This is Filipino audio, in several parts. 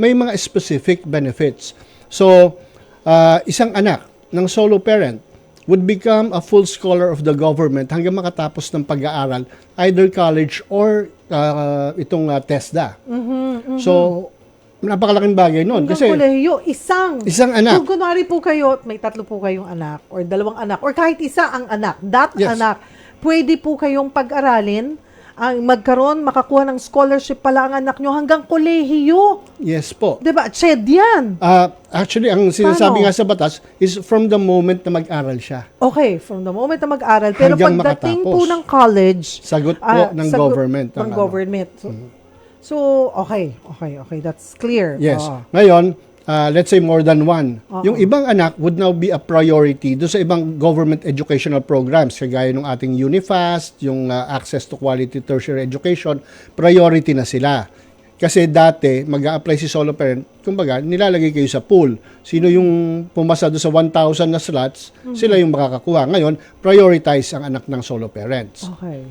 may mga specific benefits. So, ah, isang anak ng solo parent would become a full scholar of the government hanggang makatapos ng pag-aaral, either college or ah, itong ah, TESDA. So, napakalaking bagay nun. Hanggang Kasi kolehiyo, isang. isang anak, Kung kunwari po kayo, may tatlo po kayong anak, or dalawang anak, or kahit isa ang anak, that Yes. anak, pwede po kayong pag-aralin, ang magkaroon, makakuha ng scholarship pala ang anak nyo hanggang kolehiyo. yes po. Diba? Ched yan. Ah, actually, ang sinasabi Paano? nga sa batas is from the moment na mag-aral siya. Okay, from the moment na mag-aral. Pero Hanggang pagdating makatapos. po ng college, Sagot po ah, ng sagot government. Ng ang ano. government. So, so, okay, okay, okay. That's clear. Yes. Oo. Ngayon, ah, let's say more than one. Oo. Yung ibang anak would now be a priority do sa ibang government educational programs kagaya ng ating Unifast, yung ah, access to quality tertiary education, priority na sila. Kasi dati, mag apply si solo parent, kumbaga, nilalagay kayo sa pool. Sino yung pumasa doon sa 1,000 na slots, sila yung makakakuha. Ngayon, prioritize ang anak ng solo parents. Okay.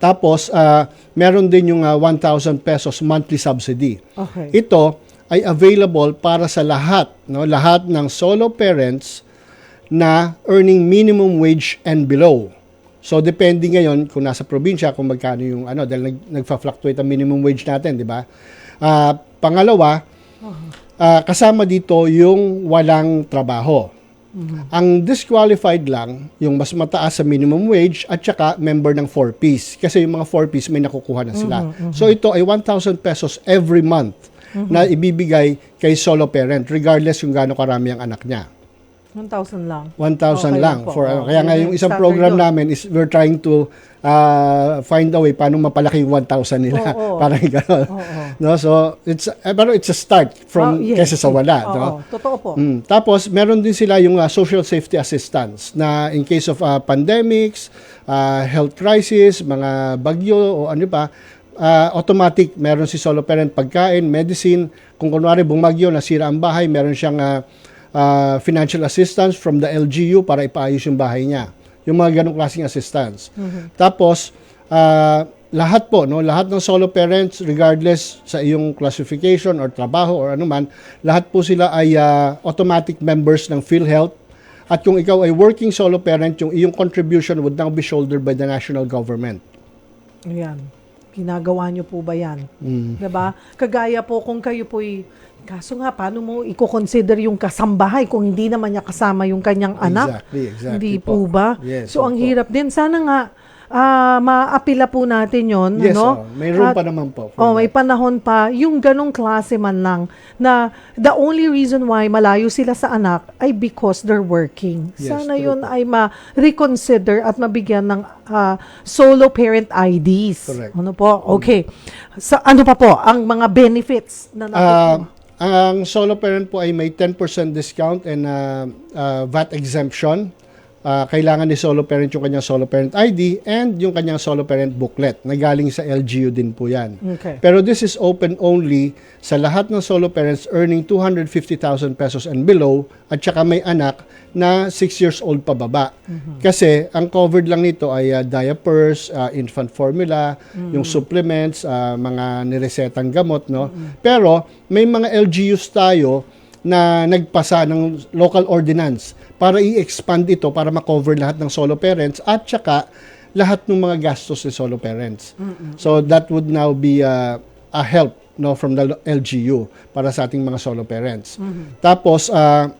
Tapos, ah, meron din yung ah, 1,000 pesos monthly subsidy. Okay. Ito ay available para sa lahat, no? Lahat ng solo parents na earning minimum wage and below. So depende ngayon kung nasa probinsya kung magkano yung ano dahil nag, nagfa-fluctuate ang minimum wage natin, di ba? Ah, pangalawa, ah, kasama dito yung walang trabaho. Ang disqualified lang, yung mas mataas sa minimum wage at saka member ng 4Ps. Kasi yung mga 4Ps may nakukuha na sila. So ito ay 1,000 pesos every month na ibibigay kay solo parent regardless yung gaano karami ang anak niya. 1,000 lang. 1,000 Okay lang. po. For, Oo, kaya nga yun yung isang program yun. namin is we're trying to uh, find a way paano mapalaki yung 1,000 nila. Oo. Parang gano'n. Oo. No? So, it's, eh, pero it's a start from Oh, yes. kesa sa wala. Oo, no? totoo po. Mm. Tapos, meron din sila yung uh, social safety assistance na in case of uh, pandemics, uh, health crisis, mga bagyo o ano pa, uh, automatic meron si solo parent pagkain, medicine. Kung kunwari bumagyo, nasira ang bahay, meron siyang uh, uh, financial assistance from the LGU para ipaayos yung bahay niya. Yung mga ganong klaseng assistance. Tapos, uh, lahat po, no, lahat ng solo parents, regardless sa iyong classification or trabaho or ano man, lahat po sila ay uh, automatic members ng PhilHealth. At kung ikaw ay working solo parent, yung iyong contribution would now be shouldered by the national government. Ayan. Ginagawa niyo po ba yan? Mm. 'Di ba? Kagaya po kung kayo po'y kaso nga paano mo i-consider yung kasambahay kung hindi naman niya kasama yung kanyang anak? Exactly, exactly Hindi po. po ba? Yes, so ang opo. hirap din sana nga ah, maapila po natin 'yon, Yes, ano? oh, may room At- pa naman po. Oh, may panahon pa yung ganong klase man lang na the only reason why malayo sila sa anak ay because they're working. Yes, Sana true yun ay ma-reconsider at mabigyan ng ah, solo parent IDs. Correct. Ano po? Okay. Sa ano pa po ang mga benefits na Ah, nakukuha? ang solo parent po ay may 10% discount and uh, uh, VAT exemption. Ah, kailangan ni solo parent yung kanyang solo parent ID and yung kanyang solo parent booklet na galing sa LGU din po yan. okay. Pero this is open only sa lahat ng solo parents earning 250,000 pesos and below at saka may anak na 6 years old pababa. Kasi ang covered lang nito ay uh, diapers, uh, infant formula, yung supplements, uh, mga niresetang gamot, no? Pero may mga LGUs tayo na nagpasa ng local ordinance para i-expand ito para ma-cover lahat ng solo parents at saka lahat ng mga gastos ng solo parents. So that would now be uh, a help no from the LGU para sa ating mga solo parents. Tapos uh,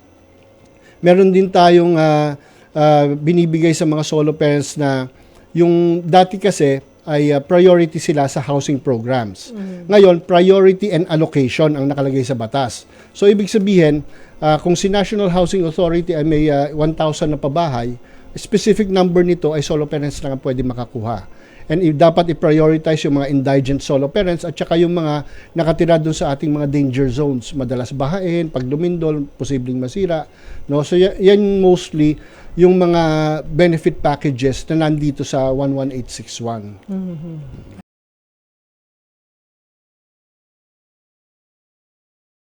meron din tayong uh, uh, binibigay sa mga solo parents na yung dati kasi ay uh, priority sila sa housing programs. Ngayon, priority and allocation ang nakalagay sa batas. So, ibig sabihin, uh, kung si National Housing Authority ay may uh, 1,000 na pabahay, specific number nito ay solo parents lang ang pwede makakuha. And dapat i-prioritize yung mga indigent solo parents at saka yung mga nakatira doon sa ating mga danger zones. Madalas bahain, pag lumindol, posibleng masira. No? So ya- yan mostly yung mga benefit packages na nandito sa 11861.